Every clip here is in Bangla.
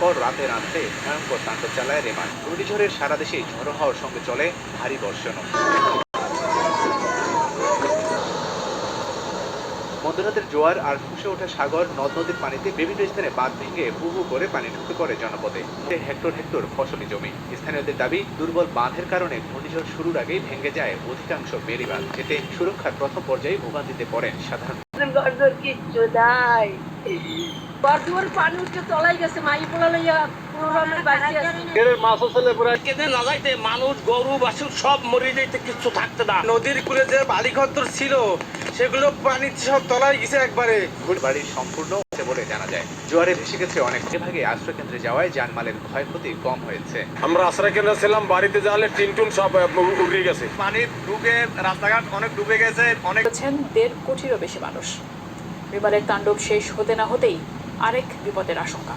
পর রাতে রাতে ভয়ঙ্কর তাণ্ডব চালায় রেমান ঘূর্ণিঝড়ের সারা দেশে ঝড়ো হওয়ার সঙ্গে চলে ভারী বর্ষণও মধ্যরাতের জোয়ার আর ফুসে ওঠা সাগর, নদ নদীর পানিতে বিভিন্ন স্থানে বাঁধ ভেঙে হু হু করে পানি ঢুকে পড়ে জনপদে। হেক্টর হেক্টর ফসলি জমি। স্থানীয়দের দাবি, দুর্বল বাঁধের কারণে ঘূর্ণিঝড় শুরুর আগেই ভেঙে যায় অধিকাংশ বেড়িবাঁধ। এতে সুরক্ষার প্রথম পর্যায়ে ভোগান্তিতে পড়েন সাধারণ গর্দর কিচ্ছু নাই। পানি উঠে গেছে মাই পোলা লইয়া মানুষ গরু বাছুর সব মরে যাইতে কিছু থাকতে না। নদীর কূলে যে বালিঘর ছিল সেগুলো পানি সব তলায় গেছে একবারে। বাড়ির সম্পূর্ণ বলে জানা যায়। জোয়ারে ভেসে গেছে অনেক। ভাগে আশ্রয়কেন্দ্রে যাওয়ায় যানমালের ক্ষয়ক্ষতি কম হয়েছে। আমরা আশ্রয় কেন্দ্রে ছিলাম বাড়িতে যাওয়ালে টিন টুন সব উড়ে গেছে। পানি ডুবে রাস্তাঘাট অনেক ডুবে গেছে অনেক দেড় কোটিরও বেশি মানুষ। বিমানের তাণ্ডব শেষ হতে না হতেই আরেক বিপদের আশঙ্কা।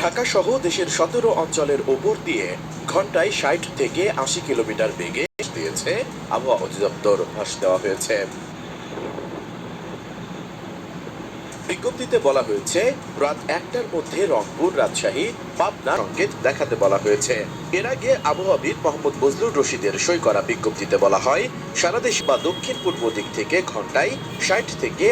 ঢাকা সহ দেশের সতেরো অঞ্চলের ওপর দিয়ে ঘন্টায় ষাট থেকে আশি কিলোমিটার বেগে দিয়েছে আবহাওয়া অধিদপ্তর ভাস দেওয়া হয়েছে। বিজ্ঞপ্তিতে বলা হয়েছে, রাত একটার মধ্যে রংপুর রাজশাহী পাবনা সংকেত দেখাতে বলা হয়েছে। এর আগে আবহাওয়াবিদ মোহাম্মদ বজলুর রশিদের সই করা বিজ্ঞপ্তিতে বলা হয়, সারা দেশ বা দক্ষিণ পূর্ব দিক থেকে ঘন্টায় ষাট থেকে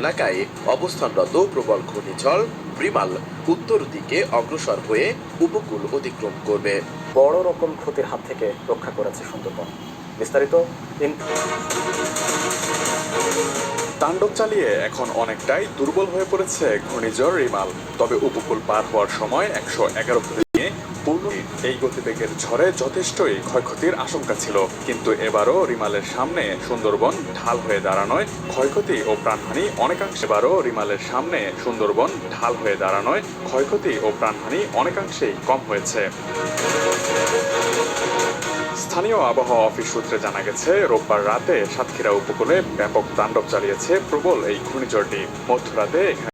এলাকায় অবস্থানরত প্রবল ঘূর্ণিঝড় রিমাল উত্তর দিকে অগ্রসর হয়ে উপকূল অতিক্রম করবে। বড় রকম ক্ষতির হাত থেকে রক্ষা করেছে সুন্দরবন। বিস্তারিত তাণ্ডব চালিয়ে এখন অনেকটাই দুর্বল হয়ে পড়েছে ঘূর্ণিঝড় রিমাল। তবে উপকূল পার হওয়ার সময় একশো এগারো নিয়ে এই গতিবেগের ঝড়ে যথেষ্টই ক্ষয়ক্ষতির আশঙ্কা ছিল। কিন্তু এবারও রিমালের সামনে সুন্দরবন ঢাল হয়ে দাঁড়ানোয় ক্ষয়ক্ষতি ও প্রাণহানি অনেকাংশে এবারও রিমালের সামনে সুন্দরবন ঢাল হয়ে দাঁড়ানোয় ক্ষয়ক্ষতি ও প্রাণহানি অনেকাংশেই কম হয়েছে। স্থানীয় আবহাওয়া অফিস সূত্রে জানা গেছে, রোববার রাতে সাতক্ষীরা উপকূলে ব্যাপক তাণ্ডব চালিয়েছে প্রবল এই ঘূর্ণিঝড়টি। মধ্যরাতে